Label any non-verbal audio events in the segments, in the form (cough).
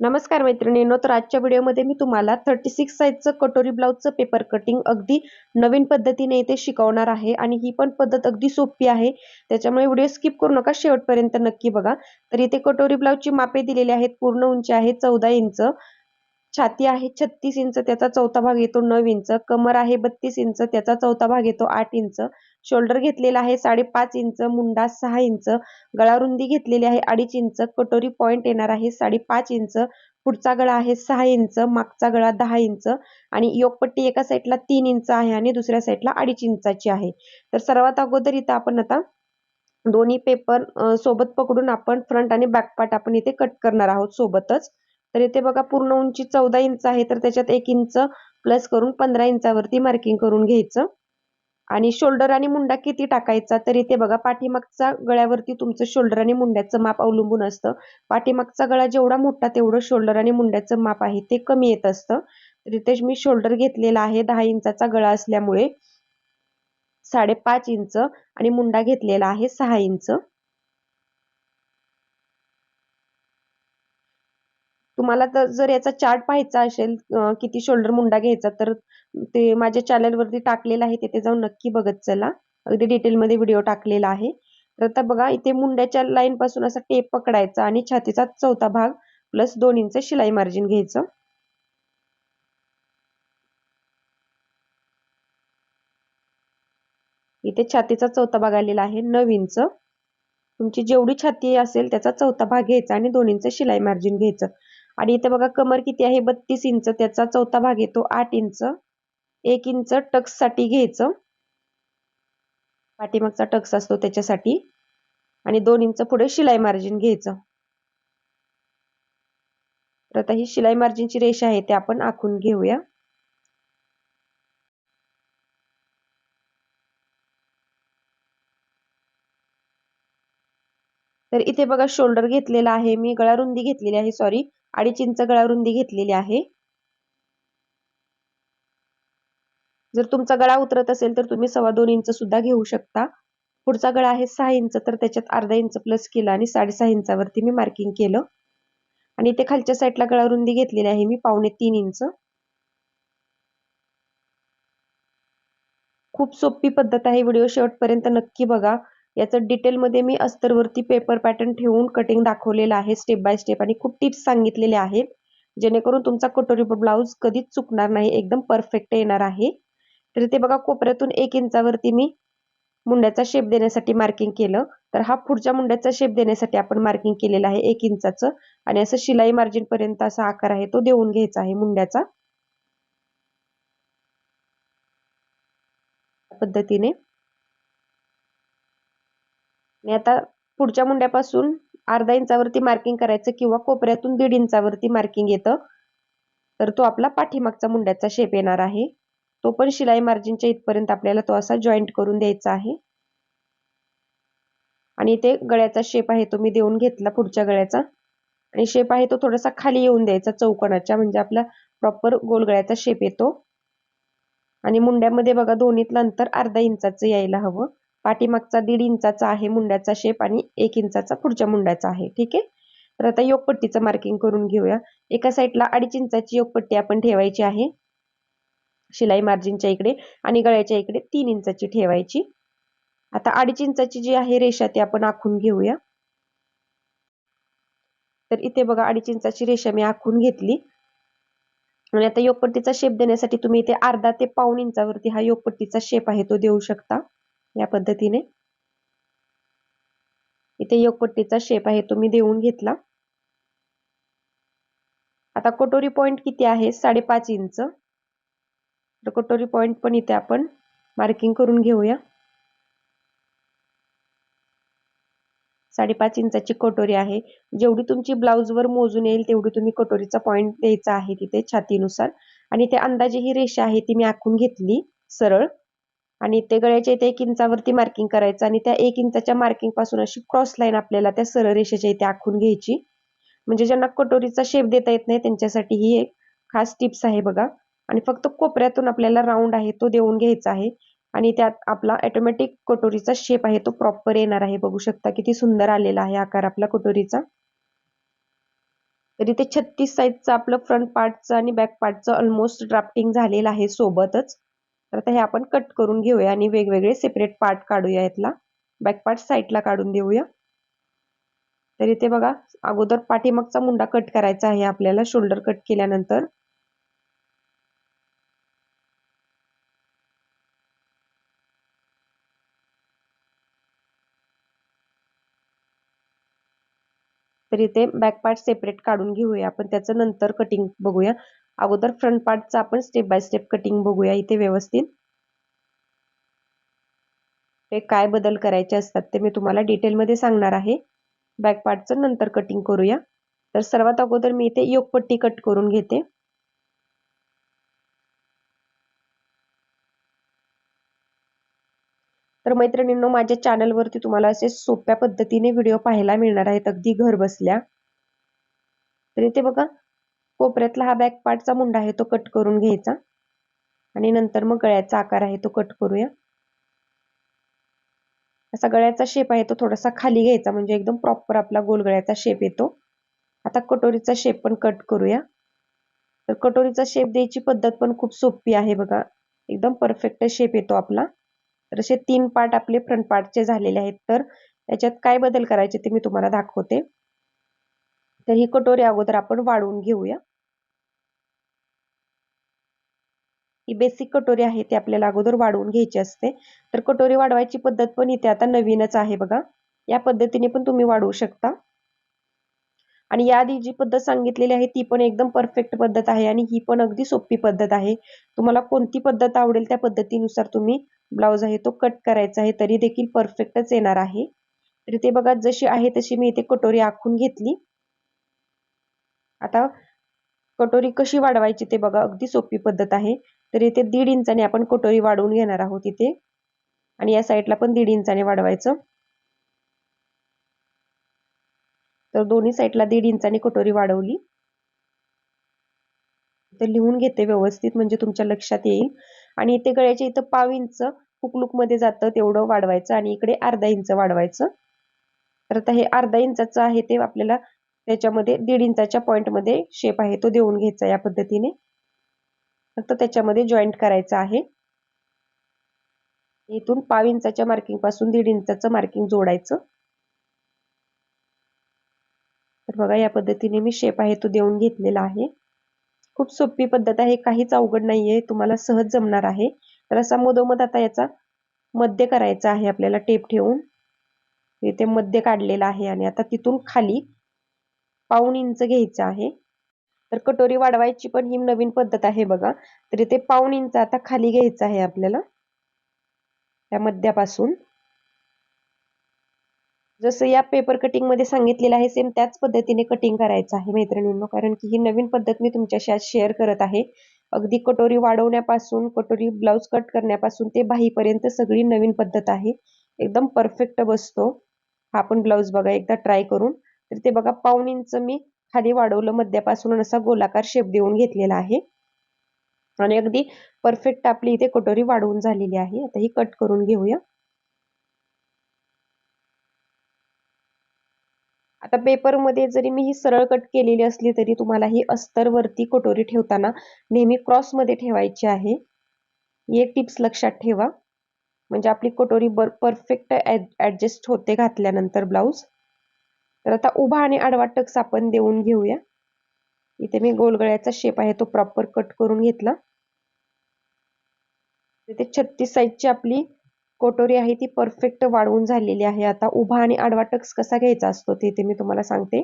नमस्कार मैत्रिणींनो तर आजच्या व्हिडिओमध्ये मी तुम्हाला थर्टी सिक्स साईजचं कटोरी ब्लाऊजचं पेपर कटिंग अगदी नवीन पद्धतीने इथे शिकवणार आहे आणि ही पण पद्धत अगदी सोपी आहे. त्याच्यामुळे व्हिडिओ स्किप करू नका शेवटपर्यंत नक्की बघा. तर इथे कटोरी ब्लाऊजची मापे दिलेली आहेत पूर्ण उंची आहे चौदा इंच. छाती आहे छत्तीस इंच त्याचा चौथा भाग येतो नऊ इंच. कमर आहे बत्तीस इंच त्याचा चौथा भाग येतो आठ इंच. शोल्डर घेतलेला आहे साडेपाच इंच मुंडा सहा इंच. गळारुंदी घेतलेली आहे अडीच इंच. कटोरी पॉइंट येणार आहे साडेपाच इंच. पुढचा गळा आहे सहा इंच मागचा गळा दहा इंच. आणि योगपट्टी एका साईडला तीन इंच आहे आणि दुसऱ्या साईडला अडीच इंचाची आहे. तर सर्वात अगोदर इथं आपण आता दोन्ही पेपर सोबत पकडून आपण फ्रंट आणि बॅक पार्ट आपण इथे कट करणार आहोत सोबतच. तर इथे बघा पूर्ण उंची चौदा इंच आहे तर त्याच्यात एक इंच प्लस करून पंधरा इंचावरती मार्किंग करून घ्यायचं. आणि शोल्डर आणि मुंडा किती टाकायचा तर इथे बघा पाठीमागचा गळ्यावरती तुमचं शोल्डर आणि मुंड्याचं माप अवलंबून असतं. पाठीमागचा गळा जेवढा मोठा तेवढं शोल्डर आणि मुंड्याचं माप आहे ते कमी येत असतं. तर इथे मी शोल्डर घेतलेला आहे दहा इंचाचा गळा असल्यामुळे साडेपाच इंच आणि मुंडा घेतलेला आहे सहा इंच. तुम्हाला जर याचा चार्ट पाहायचा असेल किती शोल्डर मुंडा घ्यायचा तर ते माझ्या चॅनलवरती टाकलेलं आहे तिथे जाऊन नक्की बघत चला. अगदी डिटेलमध्ये व्हिडिओ टाकलेला आहे. तर आता बघा इथे मुंड्याच्या लाईन पासून असा टेप पकडायचा आणि छातीचा चौथा भाग प्लस दोन इंच शिलाई मार्जिन घ्यायचं. इथे छातीचा चौथा भाग आलेला आहे नऊ इंच. तुमची जेवढी छाती असेल त्याचा चौथा भाग घ्यायचा आणि दोन इंच शिलाई मार्जिन घ्यायचं. आणि इथे बघा कमर किती आहे? बत्तीस इंच. त्याचा चौथा भाग येतो आठ इंच. एक इंच टक्ससाठी घ्यायचं. पाठीमागचा टक्स असतो त्याच्यासाठी. आणि दोन इंच पुढे शिलाई मार्जिन घ्यायचं. तर आता ही शिलाई मार्जिनची रेषा आहे ते आपण आखून घेऊया. तर इथे बघा शोल्डर घेतलेला आहे. मी गळा रुंदी घेतलेली आहे सॉरी अडीच इंच गळा रुंदी घेतलेली आहे. जर तुमचा गळा उतरत असेल तर तुम्ही सव्वा दोन इंच सुद्धा घेऊ शकता. पुढचा गळा आहे सहा इंच तर त्याच्यात अर्धा इंच प्लस केला आणि साडेसहा इंचावरती मी मार्किंग केलं. आणि इथे खालच्या साईडला गळा रुंदी घेतलेली आहे मी पावणे तीन इंच. खूप सोपी पद्धत आहे. व्हिडिओ शेवटपर्यंत नक्की बघा. याचं डिटेलमध्ये मी अस्तरवरती पेपर पॅटर्न ठेवून कटिंग दाखवलेलं आहे स्टेप बाय स्टेप आणि खूप टिप्स सांगितलेले आहेत. जेणेकरून तुमचा कटोरी ब्लाऊज कधीच चुकणार नाही एकदम परफेक्ट येणार आहे. तर ते बघा कोपऱ्यातून एक इंचावरती मी मुंड्याचा शेप देण्यासाठी मार्किंग केलं. तर हा पुढच्या मुंड्याचा शेप देण्यासाठी आपण मार्किंग केलेलं आहे एक इंचाचं. आणि असं शिलाई मार्जिन पर्यंत असा आकार आहे तो देऊन घ्यायचा आहे मुंड्याचा. पद्धतीने. आणि आता पुढच्या मुंड्यापासून अर्धा इंचावरती मार्किंग करायचं किंवा कोपऱ्यातून दीड इंचावरती मार्किंग येतं. तर तो आपला पाठीमागचा मुंड्याचा शेप येणार आहे. तो पण शिलाई मार्जिनच्या इथपर्यंत आपल्याला तो असा जॉईंट करून द्यायचा आहे. आणि इथे गळ्याचा शेप आहे तो मी देऊन घेतला पुढच्या गळ्याचा. आणि शेप आहे तो थोडासा खाली येऊन द्यायचा चौकोनाच्या म्हणजे आपला प्रॉपर गोल गळ्याचा शेप येतो. आणि मुंड्यामध्ये बघा दोन्हीतलं अंतर अर्धा इंचाचं यायला हवं. पाठीमागचा दीड इंचाचा आहे मुंड्याचा शेप आणि एक इंचाचा पुढच्या मुंड्याचा आहे. ठीक आहे? तर आता योगपट्टीचं मार्किंग करून घेऊया. एका साईडला अडीच इंचाची योगपट्टी आपण ठेवायची आहे. शिलाई मार्जिनच्या इकडे आणि गळ्याच्या इकडे तीन इंचाची ठेवायची. आता अडीच इंचाची जी आहे रेषा ती आपण आखून घेऊया. तर इथे बघा अडीच इंचाची रेषा मी आखून घेतली. आणि आता योगपट्टीचा शेप देण्यासाठी तुम्ही इथे अर्धा ते पाऊन इंचावरती हा योगपट्टीचा शेप आहे तो देऊ शकता. या पद्धतीने. इथे योगपट्टीचा शेप आहे तो मी देऊन घेतला. आता कटोरी पॉइंट किती आहे? साडेपाच इंच. तर कटोरी पॉइंट पण इथे आपण मार्किंग करून घेऊया. साडेपाच इंचाची कटोरी आहे. जेवढी तुमची ब्लाऊजवर मोजून येईल तेवढी तुम्ही कटोरीचा पॉइंट द्यायचा आहे तिथे छातीनुसार. आणि ते अंदाजे ही रेषा आहे ती मी आखून घेतली सरळ. आणि ते गळ्याच्या इथे एक इंचावरती मार्किंग करायचं आणि त्या एक इंचाच्या मार्किंगपासून अशी क्रॉस लाईन आपल्याला त्या सरळ रेषेच्या इथे आखून घ्यायची. म्हणजे ज्यांना कटोरीचा शेप देता येत नाही त्यांच्यासाठी ही एक खास टिप्स आहे बघा. आणि फक्त कोपऱ्यातून आपल्याला राऊंड आहे तो देऊन घ्यायचा आहे. आणि त्यात आपला ऑटोमॅटिक कटोरीचा शेप आहे तो प्रॉपर येणार आहे. बघू शकता किती सुंदर आलेला आहे आकार आपला कटोरीचा. तर इथे छत्तीस साईजचं आपलं फ्रंट पार्टचं आणि बॅक पार्टचं ऑलमोस्ट ड्राफ्टिंग झालेलं आहे सोबतच. तर आता हे आपण कट करून घेऊया आणि वेगवेगळे सेपरेट पार्ट काढूया यातला. बॅक पार्ट साईडला काढून देऊया. तर इथे बघा अगोदर पाठीमागचा मुंडा कट करायचा आहे आपल्याला शोल्डर कट केल्यानंतर. तर इथे बॅक पार्ट सेपरेट काढून घेऊया. आपण त्याचं नंतर कटिंग बघूया. अगोदर फ्रंट पार्टचं आपण स्टेप बाय स्टेप कटिंग बघूया. इथे व्यवस्थित. ते काय बदल करायचे असतात ते मी तुम्हाला डिटेलमध्ये सांगणार आहे. बॅक पार्टचं नंतर कटिंग करूया. तर सर्वात अगोदर मी इथे योगपट्टी कट करून घेते. तर मैत्रिणींनो माझ्या चॅनलवरती तुम्हाला असे सोप्या पद्धतीने व्हिडिओ पाहायला मिळणार आहेत. अगदी घर बसल्या. तर इथे बघा कोपऱ्यातला हा बॅक पार्टचा मुंडा आहे तो कट करून घ्यायचा. आणि नंतर मग गळ्याचा आकार आहे तो कट करूया. असा गळ्याचा शेप आहे तो थोडासा खाली घ्यायचा म्हणजे एकदम प्रॉपर आपला गोल गळ्याचा शेप येतो. आता कटोरीचा शेप पण कट करूया. तर कटोरीचा शेप द्यायची पद्धत पण खूप सोपी आहे बघा. एकदम परफेक्ट शेप येतो आपला. तर असे तीन पार्ट आपले फ्रंट पार्टचे झालेले आहेत. तर त्याच्यात काय बदल करायचे ते मी तुम्हाला दाखवते. तर ही कटोरी अगोदर आपण वाढवून घेऊया. ही बेसिक कटोरी आहे ती आपल्याला अगोदर वाढवून घ्यायची असते. तर कटोरी वाढवायची पद्धत पण इथे आता नवीनच आहे बघा. या पद्धतीने पण तुम्ही वाढवू शकता. आणि याआधी जी पद्धत सांगितलेली आहे ती पण एकदम परफेक्ट पद्धत आहे आणि ही पण अगदी सोपी पद्धत आहे. तुम्हाला कोणती पद्धत आवडेल त्या पद्धतीनुसार तुम्ही ब्लाऊज आहे तो कट करायचा आहे तरी देखील परफेक्टच येणार आहे. तर ते बघा जशी आहे तशी मी इथे कटोरी आखून घेतली. आता कटोरी कशी वाढवायची ते बघा अगदी सोपी पद्धत आहे. तर इथे दीड इंचाने आपण कटोरी वाढवून घेणार आहोत इथे. आणि या साईडला पण दीड इंचाने वाढवायचं. तर दोन्ही साईडला दीड इंचाने कटोरी वाढवली. तर लिहून घेते व्यवस्थित म्हणजे तुमच्या लक्षात येईल. आणि इथे गळ्याच्या इथं पाव इंच हुकलूकमध्ये जातं तेवढं वाढवायचं. आणि इकडे अर्धा इंच वाढवायचं. तर आता हे अर्धा इंचाचं आहे ते आपल्याला त्याच्यामध्ये दीड इंचाच्या पॉईंटमध्ये शेप आहे तो देऊन घ्यायचा या पद्धतीने. फक्त त्याच्यामध्ये जॉईंट करायचं आहे. इथून पाव इंचाच्या मार्किंगपासून दीड इंचाचं मार्किंग जोडायचं. तर बघा या पद्धतीने मी शेप आहे तो देऊन घेतलेला आहे. खूप सोपी पद्धत आहे काहीच अवघड नाहीये तुम्हाला सहज जमणार आहे. तर असा मधोमध आता याचा मध्य करायचा आहे आपल्याला टेप ठेवून. इथे मध्य काढलेला आहे आणि आता तिथून खाली पाऊन इंच घ्यायचं आहे. तर कटोरी वाढवायची पण ही नवीन पद्धत आहे बघा. तर इथे पाऊन इंच आता खाली घ्यायचं आहे आपल्याला. त्या मध्यापासून. जसं या पेपर कटिंगमध्ये सांगितलेलं आहे सेम त्याच पद्धतीने कटिंग करायचं आहे मैत्रिणींनो. कारण की ही नवीन पद्धत मी तुमच्याशी आज शेअर करत आहे. अगदी कटोरी वाढवण्यापासून कटोरी ब्लाउज कट करण्यापासून ते बाहीपर्यंत सगळी नवीन पद्धत आहे. एकदम परफेक्ट बसतो. हा आपण ब्लाउज बघा एकदा ट्राय करून. तर ते बघा पाऊन इंच मी खाली वाढवलं मध्यापासून असा गोलाकार शेप देऊन घेतलेला आहे. आणि अगदी परफेक्ट आपली इथे कटोरी वाढवून झालेली आहे. आता ही कट करून घेऊया. आता पेपरमध्ये जरी मी ही सरळ कट केलेली असली तरी तुम्हाला ही अस्तर वरती कटोरी ठेवताना नेहमी क्रॉसमध्ये ठेवायची आहे. ही एक टिप्स लक्षात ठेवा. म्हणजे आपली कटोरी बर परफेक्ट ॲडजस्ट होते घातल्यानंतर ब्लाऊज तर आता उभा आणि आडवा टक्स आपण देऊन घेऊया. इथे मी गोलगळ्याचा शेप आहे तो प्रॉपर कट करून घेतला. तिथे छत्तीस साईजची आपली कोटोरी आहे ती परफेक्ट वाढवून झालेली आहे. आता उभा आणि आडवा टक्स कसा घ्यायचा असतो ते इथे मी तुम्हाला सांगते.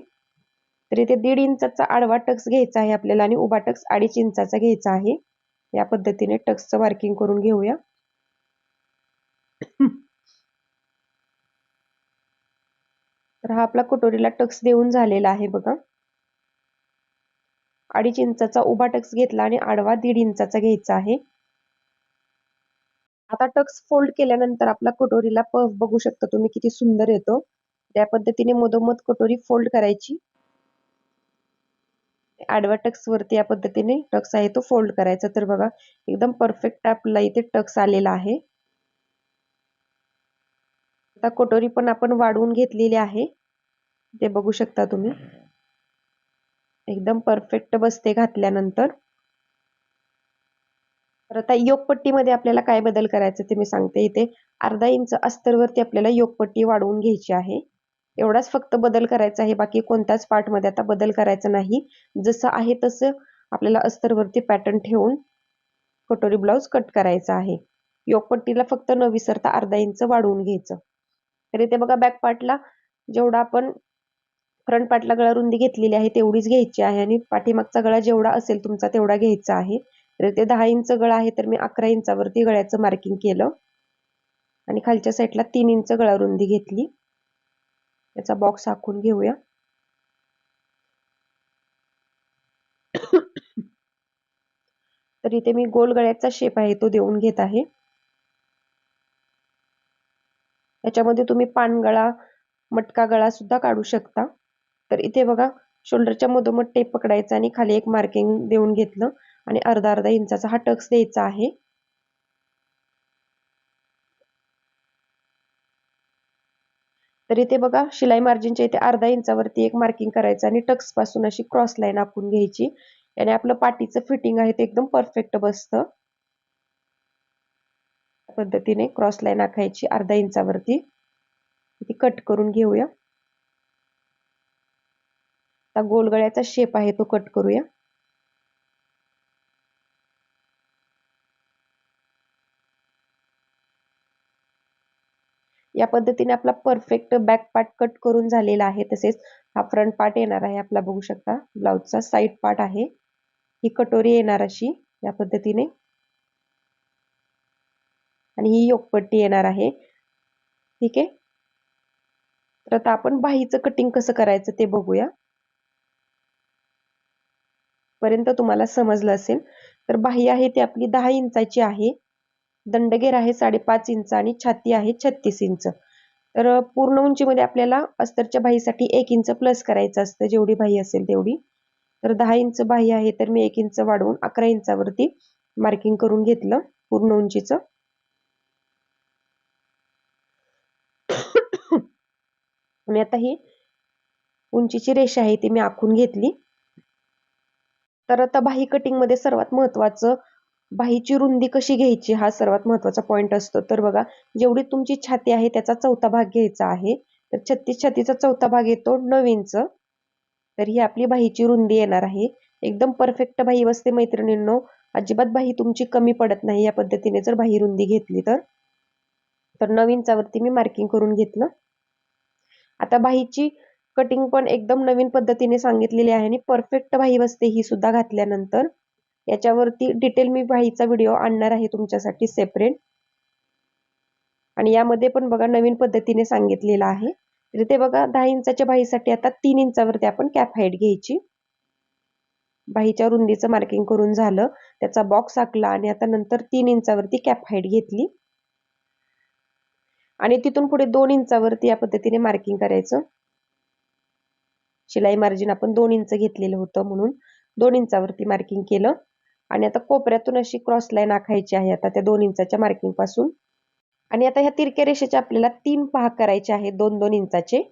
तर इथे दीड इंचाचा आडवा टक्स घ्यायचा आहे आपल्याला आणि उभा टक्स अडीच इंचाचा घ्यायचा आहे. या पद्धतीने टक्सचं मार्किंग करून घेऊया. तर हा आपला कटोरीला टक्स देऊन झालेला आहे बघा. अडीच इंचाचा उभा टक्स घेतला आणि आडवा दीड इंचाचा घ्यायचा आहे. आता टक्स फोल्ड केल्यानंतर आपला कटोरीला पफ बघू शकता तुम्ही किती सुंदर येतो. त्या पद्धतीने मधोमध कटोरी फोल्ड करायची आडव्या टक्स वरती या पद्धतीने टक्स आहे तो फोल्ड करायचा. तर बघा एकदम परफेक्ट आपला इथे टक्स आलेला आहे. आता कटोरी पण आपण वाढवून घेतलेली आहे. ते बघू शकता तुम्ही. एकदम परफेक्ट बसते घातल्यानंतर. तर आता योगपट्टीमध्ये आपल्याला काय बदल करायचं ते मी सांगते इथे. अर्धा इंच अस्तरवरती आपल्याला योगपट्टी वाढवून घ्यायची आहे. एवढाच फक्त बदल करायचा आहे. बाकी कोणत्याच पार्टमध्ये आता बदल करायचा नाही. जसं आहे तसं आपल्याला अस्तरवरती पॅटर्न ठेवून कटोरी ब्लाऊज कट करायचा आहे. योगपट्टीला फक्त न विसरता अर्धा इंच वाढवून घ्यायचं. तर इथे बघा बॅक पार्टला जेवढा आपण फ्रंट पार्टला गळा रुंदी घेतलेली आहे तेवढीच घ्यायची आहे आणि पाठीमागचा गळा जेवढा असेल तुमचा तेवढा घ्यायचा आहे. तर ते दहा इंच गळा आहे तर मी अकरा इंचावरती गळ्याचं मार्किंग केलं. आणि खालच्या साईडला तीन इंच गळा रुंदी घेतली. याचा बॉक्स आखून घेऊया. (coughs) तर इथे मी गोल गळ्याचा शेप आहे तो देऊन घेत आहे. याच्यामध्ये तुम्ही पानगळा मटका गळा सुद्धा काढू शकता. तर इथे बघा शोल्डरच्या मधोमध टेप पकडायचा आणि खाली एक मार्किंग देऊन घेतलं आणि अर्धा अर्धा इंचाचा हा टक्स द्यायचा आहे. तर इथे बघा शिलाई मार्जिनच्या इथे अर्धा इंचावरती एक मार्किंग करायचं आणि टक्सपासून अशी क्रॉस लाईन आपण घ्यायची. आणि आपलं पाठीचं फिटिंग आहे ते एकदम परफेक्ट बसतं. पद्धतीने क्रॉस लाईन आखायची अर्धा इंचावरती. ती कट करून घेऊया. आता गोलगळ्याचा शेप आहे तो कट करूया. या पद्धतीने आपला परफेक्ट बॅक पार्ट कट करून झालेला आहे. तसेच हा फ्रंट पार्ट येणार आहे आपला बघू शकता. ब्लाउजचा साईड पार्ट आहे. ही कटोरी येणार अशी या पद्धतीने. आणि ही योगपट्टी येणार आहे. ठीक आहे? तर आता आपण बाहीचं कटिंग कसं करायचं ते बघूया. पर्यंत तुम्हाला समजलं असेल. तर बाही आहे ती आपली दहा इंचाची आहे. दंडगेर आहे साडेपाच इंच आणि छाती आहे छत्तीस इंच. तर पूर्ण उंचीमध्ये आपल्याला अस्तरच्या बाहीसाठी एक इंच प्लस करायचं असतं. जेवढी बाही असेल तेवढी. तर दहा इंच बाही आहे तर मी एक इंच वाढवून अकरा इंचावरती मार्किंग करून घेतलं पूर्ण उंचीचं. मी आता ही उंचीची रेषा आहे ती मी आखून घेतली. तर आता बाही कटिंगमध्ये सर्वात महत्वाचं बाहीची रुंदी कशी घ्यायची हा सर्वात महत्त्वाचा पॉईंट असतो. तर बघा जेवढी तुमची छाती आहे त्याचा चौथा भाग घ्यायचा आहे. तर छत्तीस छातीचा चौथा भाग येतो नऊ इंच तर ही आपली बाहीची रुंदी येणार आहे. एकदम परफेक्ट बाही बसते मैत्रिणींनो. अजिबात बाही तुमची कमी पडत नाही या पद्धतीने जर बाही रुंदी घेतली तर. तर नऊ इंचावरती मी मार्किंग करून घेतलं. आता बाहीची कटिंग पण एकदम नवीन पद्धतीने सांगितलेली आहे आणि परफेक्ट बाही बसते ही सुद्धा घातल्यानंतर. याच्यावरती डिटेल मी बाहीचा व्हिडिओ आणणार आहे तुमच्यासाठी सेपरेट आणि यामध्ये पण बघा नवीन पद्धतीने सांगितलेलं आहे. तर ते बघा दहा इंचाच्या बाहीसाठी आता तीन इंचावरती आपण कॅप हाईट घ्यायची. बाहीच्या रुंदीचं मार्किंग करून झालं. त्याचा बॉक्स आखला आणि आता नंतर तीन इंचावरती कॅप हाईट घेतली. आणि तिथून पुढे दोन इंचावरती या पद्धतीने मार्किंग करायचं. शिलाई मार्जिन आपण दोन इंच घेतलेलं होतं म्हणून दोन इंचावरती मार्किंग केलं. आणि आता कोपऱ्यातून अशी क्रॉस लाईन आखायची आहे आता त्या दोन इंचाच्या मार्किंगपासून. आणि आता ह्या तिरक्या रेषेचे आपल्याला तीन भाग करायचे आहेत दोन दोन इंचाचे.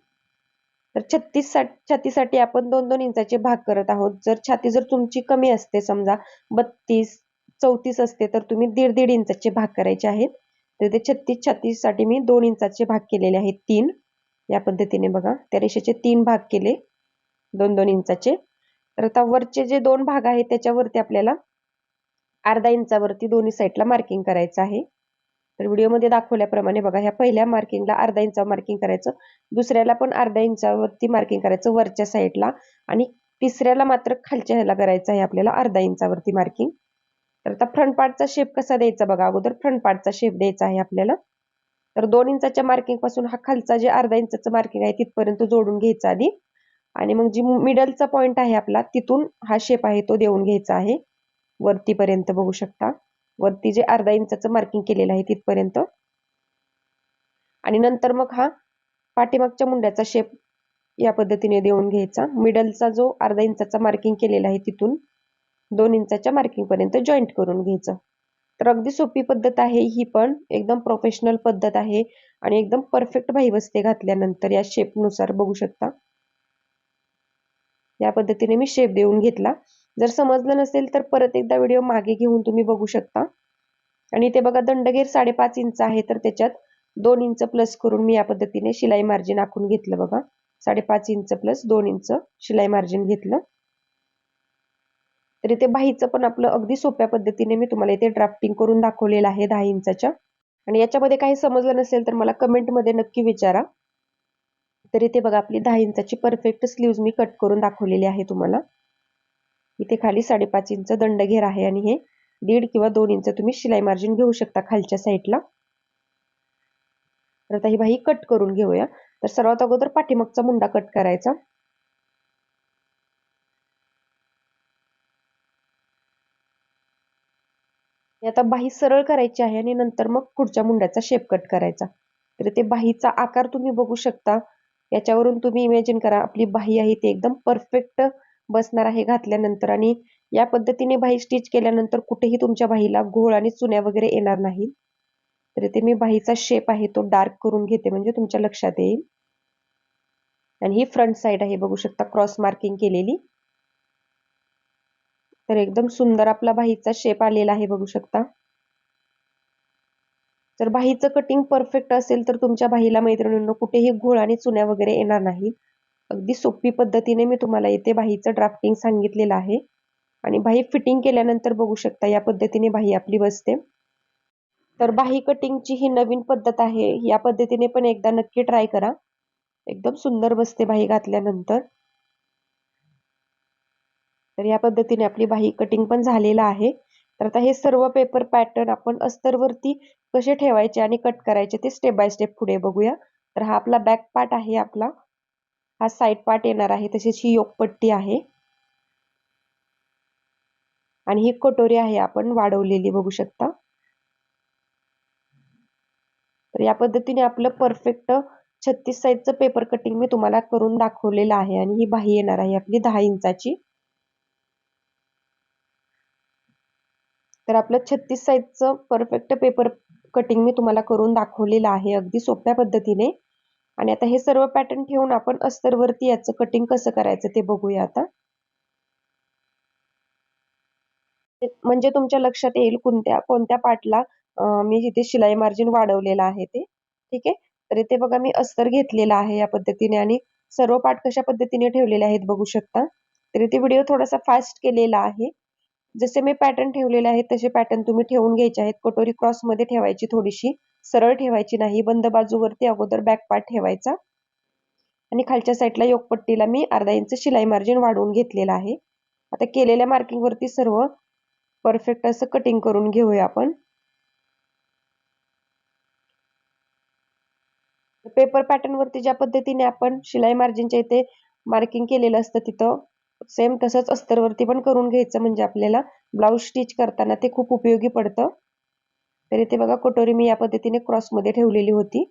तर छत्तीस छातीसाठी आपण दोन दोन इंचाचे भाग करत आहोत. जर छाती जर तुमची कमी असते समजा बत्तीस चौतीस असते तर तुम्ही दीड दीड इंचाचे भाग करायचे आहेत. तर ते छत्तीस छत्तीससाठी मी दोन इंचाचे भाग केलेले आहेत तीन. या पद्धतीने बघा त्या रेषेचे तीन भाग केले दोन दोन इंचाचे. तर आता वरचे जे दोन भाग आहेत त्याच्यावरती आपल्याला अर्धा इंचावरती दोन्ही साईडला मार्किंग करायचं आहे. तर व्हिडिओमध्ये दाखवल्याप्रमाणे बघा ह्या पहिल्या मार्किंगला अर्धा इंचावर मार्किंग करायचं दुसऱ्याला पण अर्धा इंचावरती मार्किंग करायचं वरच्या साईडला. आणि तिसऱ्याला मात्र खालच्या ह्याला करायचं आहे आपल्याला अर्धा इंचावरती मार्किंग तर आता फ्रंट पार्टचा शेप कसा द्यायचा बघा? अगोदर फ्रंट पार्टचा शेप द्यायचा आहे आपल्याला. तर दोन इंचाच्या मार्किंगपासून हा खालचा जे अर्धा इंचाचं मार्किंग आहे तिथपर्यंत जोडून घ्यायचा आधी. आणि मग जी मिडलचा पॉइंट आहे आपला तिथून हा शेप आहे तो देऊन घ्यायचा आहे. वरतीपर्यंत बघू शकता. वरती जे अर्धा इंचाचं मार्किंग केलेलं आहे तिथपर्यंत. आणि नंतर मग हा पाठीमागच्या मुंड्याचा शेप या पद्धतीने देऊन घ्यायचा. मिडलचा जो अर्धा इंचाचा मार्किंग केलेला आहे तिथून दोन इंचाच्या मार्किंगपर्यंत जॉईंट करून घ्यायचं. तर अगदी सोपी पद्धत आहे ही पण एकदम प्रोफेशनल पद्धत आहे आणि एकदम परफेक्ट भाई बसते घातल्यानंतर या शेपनुसार बघू शकता. या पद्धतीने मी शेप देऊन घेतला. जर समजलं नसेल तर परत एकदा व्हिडिओ मागे घेऊन तुम्ही बघू शकता. आणि ते बघा दंडगेर साडेपाच इंच आहे तर त्याच्यात दोन इंच प्लस करून मी या पद्धतीने शिलाई मार्जिन आखून घेतलं बघा. साडेपाच इंच प्लस दोन इंच शिलाई मार्जिन घेतलं. तर इथे बाहीचं पण आपलं अगदी सोप्या पद्धतीने मी तुम्हाला इथे ड्राफ्टिंग करून दाखवलेलं आहे दहा इंचाच्या आणि याच्यामध्ये काही समजलं नसेल तर मला कमेंटमध्ये नक्की विचारा. तर इथे बघा आपली दहा इंचाची परफेक्ट स्लीव्ज मी कट करून दाखवलेली आहे तुम्हाला. इथे खाली साडेपाच इंच दंडघेर आहे आणि हे दीड किंवा दोन इंच तुम्ही शिलाई मार्जिन घेऊ शकता खालच्या साईडला तर आता ही बाही कट करून घेऊया. तर सर्वात अगोदर पाठीमागचा मुंडा कट करायचा. आता बाही सरळ करायची आहे आणि नंतर मग पुढच्या मुंड्याचा शेप कट करायचा. तर ते बाहीचा आकार तुम्ही बघू शकता. याच्यावरून तुम्ही इमॅजिन करा आपली बाही आहे ती एकदम परफेक्ट बसणार आहे घातल्यानंतर आणि या पद्धतीने बाही स्टिच केल्यानंतर कुठेही तुमच्या बाहीला घोळ आणि चुन्या वगैरे येणार नाही. तर इथे मी बाहीचा शेप आहे तो डार्क करून घेते म्हणजे तुमच्या लक्षात येईल. आणि ही फ्रंट साइड आहे बघू शकता क्रॉस मार्किंग केलेली. तर एकदम सुंदर आपला बाहीचा शेप आलेला आहे बघू शकता. जर बाहीचं कटिंग परफेक्ट असेल तर तुमच्या बाहीला मैत्रिणींना कुठेही घोळ आणि चुन्या वगैरे येणार नाही. अगदी सोपी पद्धतीने मी तुम्हाला इथे बाहीचं ड्राफ्टिंग सांगितलेलं आहे. आणि बाही फिटिंग केल्यानंतर बघू शकता या पद्धतीने बाही आपली बसते. तर बाही कटिंगची ही नवीन पद्धत आहे. या पद्धतीने पण एकदा नक्की ट्राय करा. एकदम सुंदर बसते बाही घातल्यानंतर. तर या पद्धतीने आपली बाही कटिंग पण झालेलं आहे. तर आता हे सर्व पेपर पॅटर्न आपण अस्तरवरती कसे ठेवायचे आणि कट करायचे ते स्टेप बाय स्टेप पुढे बघूया. तर हा आपला बॅक पार्ट आहे आपला. हा साईड पार्ट येणार आहे तसेच ही योगपट्टी आहे. आणि ही कटोरी आहे आपण वाढवलेली बघू शकता. तर या पद्धतीने आपलं परफेक्ट छत्तीस साईजचं पेपर कटिंग मी तुम्हाला करून दाखवलेलं आहे आणि ही बाही येणार आहे आपली दहा इंचाची. तर आपलं छत्तीस साईजचं परफेक्ट पेपर कटिंग मी तुम्हाला करून दाखवलेलं आहे अगदी सोप्या पद्धतीने. आणि आता हे सर्व पॅटर्न ठेवून आपण अस्तरवरती याचं कटिंग कसं करायचं ते बघूया आता. म्हणजे तुमच्या लक्षात येईल कोणत्या कोणत्या पार्टला मी जिथे शिलाई मार्जिन वाढवलेलं आहे ते. ठीक आहे? तर इथे बघा मी अस्तर घेतलेला आहे या पद्धतीने आणि सर्व पार्ट कशा पद्धतीने ठेवलेले आहेत बघू शकता. तर इथे व्हिडिओ थोडासा फास्ट केलेला आहे. जसे मी पॅटर्न ठेवलेले आहेत तसे पॅटर्न तुम्ही ठेवून घ्यायचे आहेत. कटोरी क्रॉसमध्ये ठेवायची थोडीशी. सरळ ठेवायची नाही. बंद बाजूवरती अगोदर बॅक पार्ट ठेवायचा. आणि खालच्या साईडला योगपट्टीला मी अर्धा इंच शिलाई मार्जिन वाढवून घेतलेला आहे. आता केलेल्या मार्किंग वरती सर्व परफेक्ट असं कटिंग करून घेऊया आपण. पेपर पॅटर्न वरती ज्या पद्धतीने आपण शिलाई मार्जिनच्या इथे मार्किंग केलेलं असतं तिथं सेम तसंच अस्तरवरती पण करून घ्यायचं म्हणजे आपल्याला ब्लाऊज स्टिच करताना ते खूप उपयोगी पडतं. तर इथे बघा कटोरी मी या पद्धतीने क्रॉसमध्ये ठेवलेली होती.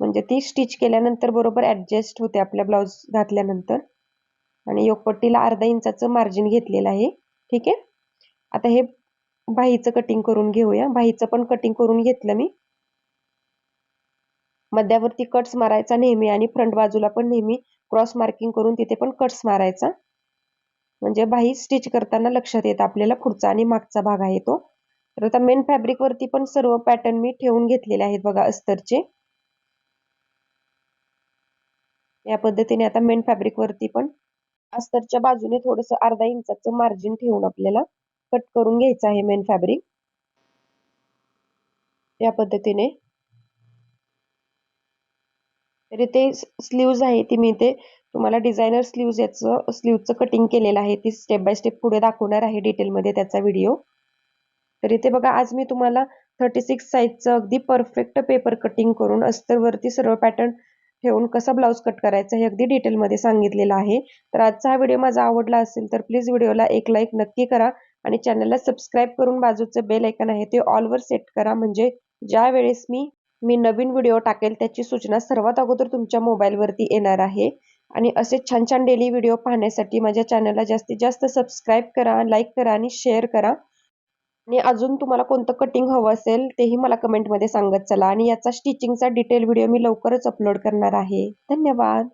म्हणजे ती स्टिच केल्यानंतर बरोबर ॲडजस्ट होते आपल्या ब्लाऊज घातल्यानंतर. आणि योगपट्टीला अर्धा इंचाचं मार्जिन घेतलेलं आहे. ठीक आहे? आता हे बाहीचं कटिंग करून घेऊया. बाहीचं पण कटिंग करून घेतलं मी. मध्यावरती कट्स मारायचा नेहमी आणि फ्रंट बाजूला पण नेहमी क्रॉस मार्किंग करून तिथे पण कट्स मारायचा. म्हणजे बाही स्टिच करताना लक्षात येतं आपल्याला पुढचा आणि मागचा भाग आहे तो. तर आता मेन फॅब्रिक वरती पण सर्व पॅटर्न मी ठेवून घेतलेले आहेत बघा अस्तरचे. या पद्धतीने आता मेन फॅब्रिक वरती पण अस्तरच्या बाजूने थोडस अर्धा इंचाचं मार्जिन ठेवून आपल्याला कट करून घ्यायचं आहे मेन फॅब्रिक या पद्धतीने तर इथे स्लीव्ज आहे ती मी इथे तुम्हाला डिझायनर स्लीव्ज याचं स्लीवचं कटिंग केलेलं आहे ती स्टेप बाय स्टेप पुढे दाखवणार आहे डिटेलमध्ये त्याचा व्हिडिओ तर इथे बघा आज मी तुम्हाला थर्टी सिक्स साईजचं अगदी परफेक्ट पेपर कटिंग करून अस्तरवरती सर्व पॅटर्न ठेवून कसा ब्लाऊज कट करायचा हे अगदी डिटेलमध्ये सांगितलेलं आहे. तर आजचा हा व्हिडिओ माझा आवडला असेल तर प्लीज व्हिडिओला एक लाईक नक्की करा आणि चॅनलला सबस्क्राईब करून बाजूचं बेल ऐकन आहे ते ऑलवर सेट करा. म्हणजे ज्या वेळेस मी मी नवीन व्हिडिओ टाकेल त्याची सूचना सर्वात अगोदर तुमच्या मोबाईलवरती येणार आहे. आणि असे छान छान डेली व्हिडिओ पाहण्यासाठी माझ्या चॅनलला जास्तीत जास्त सबस्क्राईब करा लाईक करा आणि शेअर करा. आणि अजून तुम्हाला कोणतं कटिंग हवं असेल तेही मला कमेंटमध्ये सांगत चला. आणि याचा स्टिचिंगचा डिटेल व्हिडिओ मी लवकरच अपलोड करणार आहे. धन्यवाद!